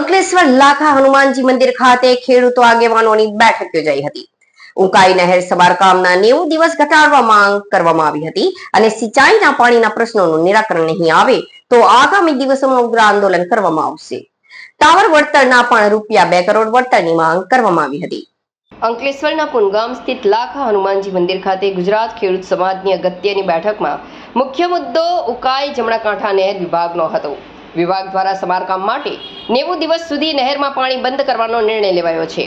અંકલેશ્વર લાખા હનુમાનજી મંદિર ખાતે ખેડૂતો આગેવાનોની બેઠક યોજાઈ હતી. ઉકાઈ નહેર સમારકામના નેવું દિવસ ઘટાડવા માંગ કરવામાં આવી હતી અને સિંચાઈના પાણીના પ્રશ્નોનું નિરાકરણ નહીં આવે તો આગામી દિવસોમાં ઉગ્ર આંદોલન કરવામાં આવશે. ટાવર વળતરના પણ રૂપિયા બે કરોડ વળતરની માંગ કરવામાં આવી હતી. અંકલેશ્વરના પુનગામ સ્થિત લાખા હનુમાનજી મંદિર ખાતે ગુજરાત ખેડૂત સમાજની અગત્યની બેઠકમાં મુખ્ય મુદ્દો ઉકાઈ જમણા કાંઠા નહેર વિભાગનો હતો. વિભાગ દ્વારા સમારકામ માટે નેવું દિવસ સુધી નહેરમાં પાણી બંધ કરવાનો નિર્ણય લેવાયો છે.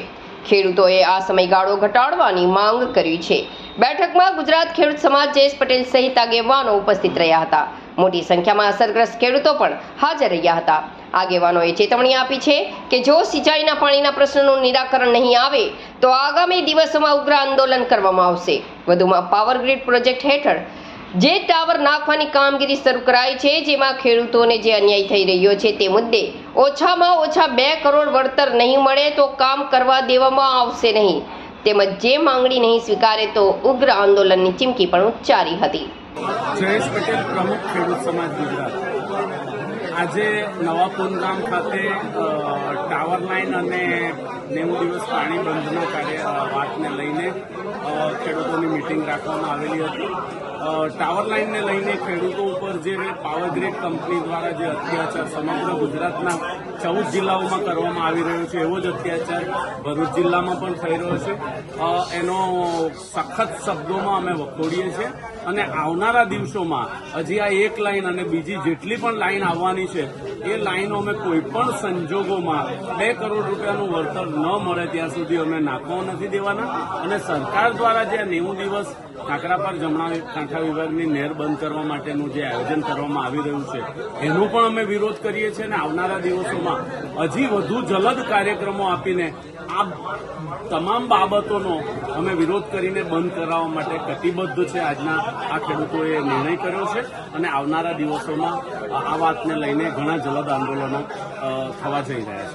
ખેડૂતોએ આ સમયગાળો ઘટાડવાની માંગ કરી છે. બેઠકમાં ગુજરાત ખેડૂત સમાજ જયેશ પટેલ સહિત આગેવાનો ઉપસ્થિત રહ્યા હતા. મોટી સંખ્યામાં અસરગ્રસ્ત ખેડૂતો પણ હાજર રહ્યા હતા. આગેવાનોએ ચેતવણી આપી છે કે જો સિંચાઈના પાણીના પ્રશ્નોનું નિરાકરણ નહીં આવે, તો આગામી દિવસોમાં ઉગ્ર આંદોલન કરવામાં આવશે. વધુમાં પાવર ગ્રીડ પ્રોજેક્ટ હેઠળ જે ટાવર નાખવાની કામગીરી શરૂ કરાઈ છે, જેમાં ખેડૂતોને જે અન્યાય થઈ રહ્યો છે તે મુદ્દે ઓછામાં ઓછા બે કરોડ વળતર નહીં મળે તો કામ કરવા દેવામાં આવશે નહીં. તેમજ જે માંગણી નહીં સ્વીકારે તો ઉગ્ર આંદોલનની ચીમકી પણ ઉચ્ચારી હતી. જયેશ પટેલ પ્રમુખ ખેડૂત સમાજ ગુજરાત. આજે નવાપુર ગામ ખાતે ટાવર લાઇન અને નેવું દિવસ પાણી બંધનો કાર્ય વાતને લઈને ખેડૂતોની મિટિંગ રાખવામાં આવેલી હતી. ટાવર લાઇનને લઈને ખેડૂતો ઉપર જે પાવર ગ્રીડ કંપની દ્વારા જે અત્યાચાર સમગ્ર ગુજરાતના ચૌદ જિલ્લાઓમાં કરવામાં આવી રહ્યો છે એવો જ અત્યાચાર ભરૂચ જિલ્લામાં પણ થઈ રહ્યો છે. એનો સખત શબ્દોમાં અમે વખોડીએ છીએ અને આવનારા દિવસોમાં હજી આ એક લાઈન અને બીજી જેટલી પણ લાઈન આવવાની છે, એ લાઇનો અમે કોઈ પણ સંજોગોમાં બે કરોડ રૂપિયાનું વળતર ન મળે ત્યાં સુધી અમે નાખવા નથી દેવાના અને સરકાર દ્વારા જે નેવું દિવસ કાંકરાપાર જમણા કાંઠા વિભાગની નહેર બંધ કરવા માટેનું જે આયોજન કરવામાં આવી રહ્યું છે, એનો પણ અમે વિરોધ કરીએ છીએ અને આવનારા દિવસોમાં હજી વધુ જલદ કાર્યક્રમો આપીને આ તમામ બાબતોનો અમે વિરોધ કરીને બંધ કરાવવા માટે કટિબદ્ધ છે. આજના આ ખેડૂતોએ નિર્ણય કર્યો છે અને આવનારા દિવસોમાં આ વાતને લઈને ઘણા જલદ આંદોલનો થવા જઈ રહ્યા છે.